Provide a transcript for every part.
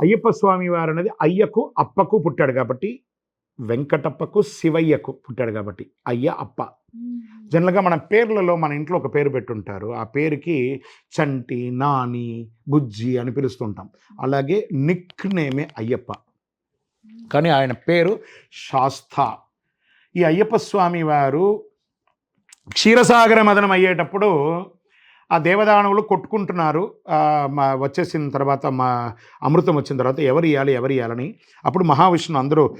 అయ్యప్ప స్వామి వారు అనేది అయ్యకు అప్పకు పుట్టాడు కాబట్టి వెంకటప్పకు శివయ్యకు పుట్టాడు కాబట్టి అయ్య అప్ప. జనరల్గా మన పేర్లలో మన ఇంట్లో ఒక పేరు పెట్టుంటారు. ఆ పేరుకి చంటి నాని బుజ్జి అని పిలుస్తుంటాం. అలాగే నిక్ నేమే అయ్యప్ప. కానీ ఆయన పేరు శాస్త. ఈ అయ్యప్ప స్వామి వారు క్షీరసాగర మదనం అయ్యేటప్పుడు ఆ దేవదానవులు కొట్టుకుంటున్నారు. మా వచ్చేసిన తర్వాత మా అమృతం వచ్చిన తర్వాత ఎవరు ఇవ్వాలి ఎవరు ఇవ్వాలని అప్పుడు మహావిష్ణువు అందరూ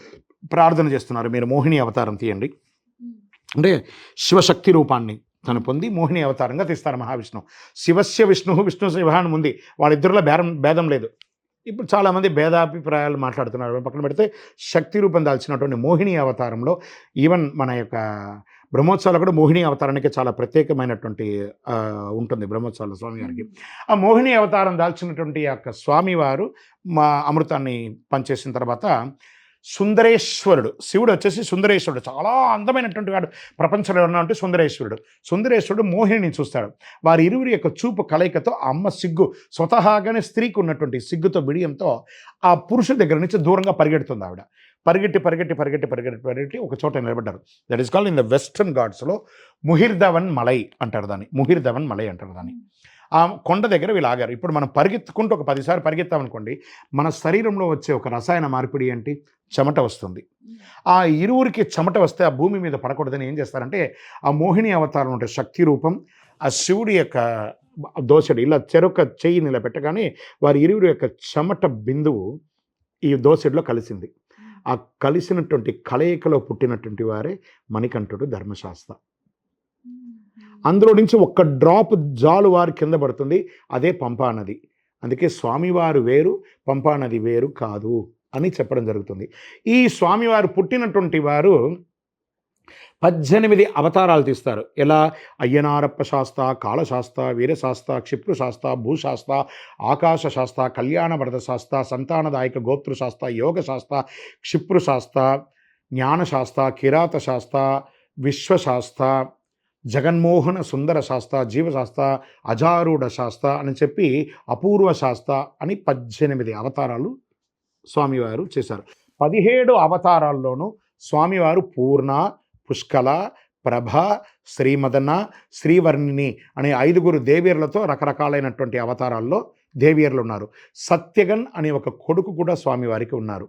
ప్రార్థన చేస్తున్నారు. మీరు మోహిని అవతారం తీయండి. అంటే శివశక్తి రూపాన్ని తను పొంది మోహిని అవతారంగా తీస్తారు మహావిష్ణు శివస్య విష్ణు విష్ణు శివ ఉంది వాళ్ళిద్దరిలో భేదం భేదం లేదు. ఇప్పుడు చాలామంది భేదాభిప్రాయాలు మాట్లాడుతున్నారు. పక్కన పెడితే శక్తి రూపం దాల్చినటువంటి మోహిని అవతారంలో ఈవెన్ మన యొక్క బ్రహ్మోత్సవాలు కూడా మోహిని అవతారానికి చాలా ప్రత్యేకమైనటువంటి ఉంటుంది బ్రహ్మోత్సవాల స్వామి గారికి. ఆ మోహిని అవతారం దాల్చినటువంటి ఆ యొక్క స్వామివారు మా అమృతాన్ని పనిచేసిన తర్వాత సుందరేశ్వరుడు శివుడు వచ్చేసి సుందరేశ్వరుడు చాలా అందమైనటువంటి వాడు. ప్రపంచంలో ఉన్నటువంటి సుందరేశ్వరుడు. సుందరేశ్వరుడు మోహిని చూస్తాడు. వారి ఇరువురి యొక్క చూపు కలయికతో అమ్మ సిగ్గు స్వతహాగానే స్త్రీకి ఉన్నటువంటి సిగ్గుతో బిడియంతో ఆ పురుషుడి దగ్గర నుంచి దూరంగా పరిగెడుతుంది ఆవిడ. పరిగెట్టి పరిగెట్టి పరిగెట్టి పరిగెట్టి పరిగెట్టి ఒక చోట నిలబడ్డారు. That is called in the western ఘాట్స్లో ముహిర్ధవన్ మలై అంటారు దాన్ని. ముహిర్ధవన్ మలై అంటారు దాన్ని. ఆ కొండ దగ్గర వీళ్ళు ఆగారు. ఇప్పుడు మనం పరిగెత్తుకుంటూ ఒక పదిసార్లు పరిగెత్తామనుకోండి మన శరీరంలో వచ్చే ఒక రసాయన మార్పిడి ఏంటి? చెమట వస్తుంది. ఆ ఇరువురికి చెమట వస్తే ఆ భూమి మీద పడకూడదని ఏం చేస్తారంటే ఆ మోహిని అవతారం ఉంటే శక్తి రూపం ఆ శివుడి యొక్క దోసడి ఇలా చెరొక చెయ్యి నిలబెట్టగానే వారి ఇరువురి యొక్క చెమట బిందువు ఈ దోసడిలో కలిసింది. ఆ కలిసినటువంటి కలయికలో పుట్టినటువంటి వారే మణికంఠుడు ధర్మశాస్త్ర. అందులో నుంచి ఒక్క డ్రాప్ జాలు వారు కింద పడుతుంది అదే పంపా నది. అందుకే స్వామివారు వేరు పంపా నది వేరు కాదు అని చెప్పడం జరుగుతుంది. ఈ స్వామివారు పుట్టినటువంటి వారు పద్దెనిమిది అవతారాలు తీస్తారు. ఎలా? అయ్యనారప్ప శాస్త్ర కాళశాస్త్ర వీరశాస్త్ర క్షిప్రు శాస్త్ర భూశాస్త్ర ఆకాశ శాస్త్ర కళ్యాణ భరత శాస్త్ర సంతానదాయక గోత్ర శాస్త్ర యోగ శాస్త్ర క్షిప్రు శాస్త్ర జ్ఞానశాస్త్ర కిరాత శాస్త్ర విశ్వశాస్త్ర జగన్మోహన సుందర శాస్త్ర జీవశాస్త్ర అజారూఢ శాస్త్ర అని చెప్పి అపూర్వ శాస్త్ర అని పద్దెనిమిది అవతారాలు స్వామివారు చేశారు. పదిహేడు అవతారాల్లోనూ స్వామివారు పూర్ణ పుష్కల ప్రభ శ్రీమదన శ్రీవర్ణిని అనే ఐదుగురు దేవీర్లతో రకరకాలైనటువంటి అవతారాల్లో దేవీయర్లు ఉన్నారు సత్యగన్ అనే ఒక కొడుకు కూడా స్వామివారికి ఉన్నారు.